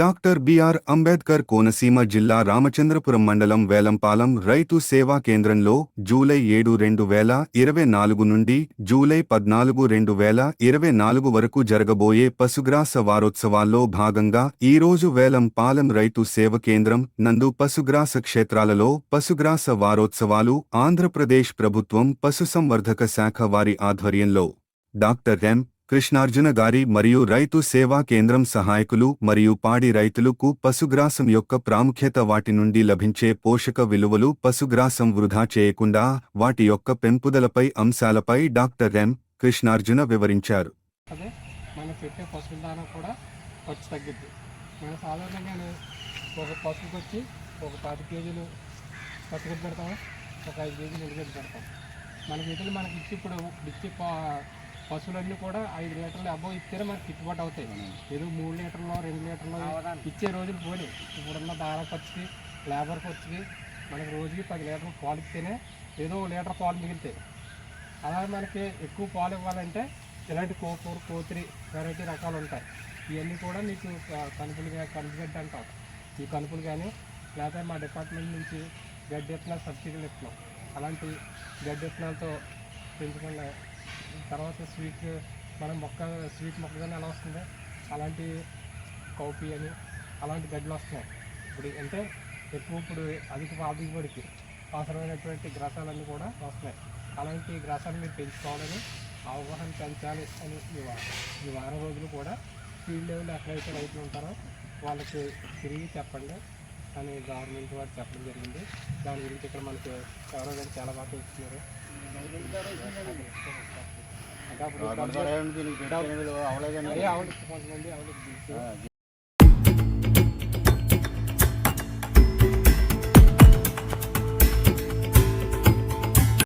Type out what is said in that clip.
Doctor BR Ambedkar Konaseema జిల్లా రామచంద్రపురం మండలం వేలంపాలెం రైతు సేవా కేంద్రంలో జూలై ఏడు రెండు వేల ఇరవై నాలుగు నుండి జూలై పద్నాలుగు రెండు వేల ఇరవై నాలుగు వరకు జరగబోయే పశుగ్రాస వారోత్సవాల్లో భాగంగా ఈరోజు వేలంపాలెం రైతు సేవ కేంద్రం నందు పశుగ్రాస క్షేత్రాలలో పశుగ్రాస వారోత్సవాలు ఆంధ్రప్రదేశ్ ప్రభుత్వం పశుసంవర్ధక శాఖ వారి ఆధ్వర్యంలో. Doctor M. కృష్ణార్జున గారి మరియు రైతు సేవా కేంద్రం సహాయకులు మరియు పాడి రైతులకు పశుగ్రాసం యొక్క ప్రాముఖ్యత వాటి నుండి లభించే పోషక విలువలు పశుగ్రాసం వృధా చేయకుండా వాటి యొక్క పెంపుదలపై అంశాలపై డాక్టర్ ఎం. కృష్ణార్జున వివరించారు. మనం పెట్టే పశువుల కూడా ఖర్చు తగ్గిద్ది. మనం సాధారణంగా ఒక పశువుకి వచ్చి ఒక పది కేజీలు ఒక ఐదు కేజీలు పెడతాం. మనకి ఇతరులు మనకి ఇచ్చి ఇప్పుడు ఇచ్చి పశువులన్నీ కూడా ఐదు లీటర్లు అబ్బో ఇస్తేనే మనకి గిట్టుబాటు అవుతాయి. ఏదో మూడు లీటర్లు రెండు లీటర్లు ఇచ్చే రోజులు పోయి ఇప్పుడున్న దారా ఖర్చుకి లేబర్ ఖర్చుకి మనకి రోజుకి పది లీటర్లు పాలు ఇస్తేనే ఏదో లీటర్ పాలు మిగులుతాయి. అలాగే మనకి ఎక్కువ పాలు ఇవ్వాలంటే ఇలాంటి కోకూరు కోతిరి వెరైటీ రకాలు ఉంటాయి. ఇవన్నీ కూడా మీకు కనుపులు కనుపు గడ్డి అంటాం. ఈ కనుపులు కానీ లేకపోతే మా డిపార్ట్మెంట్ నుంచి గడ్డి విత్తనాలు సబ్సిడీలు ఇస్తున్నాం. అలాంటి గడ్డి విత్తనాలతో పెంచుకున్న తర్వాత స్వీట్ మనం మొక్క స్వీట్ మొక్కగానే ఎలా వస్తుంది? అలాంటి కౌపి అని అలాంటి గడ్డలు వస్తున్నాయి. ఇప్పుడు అంటే ఎక్కువ ఇప్పుడు అధిక బాధిపడికి దిగుబడికి అవసరమైనటువంటి గ్రాసాలన్నీ కూడా వస్తున్నాయి. అలాంటి గ్రసాలు మీరు పెంచుకోవాలని అవగాహన పెంచాలి అని ఈ వారం ఈ వారం రోజులు కూడా ఫీల్డ్ లెవెల్ ఎక్కడైతే రైతులు ఉంటారో వాళ్ళకి తిరిగి చెప్పండి అని గవర్నమెంట్ వారు చెప్పడం జరిగింది. దాని గురించి ఇక్కడ మనకి ఎవరో కానీ చాలా బాగా తెలుస్తున్నారు అంటే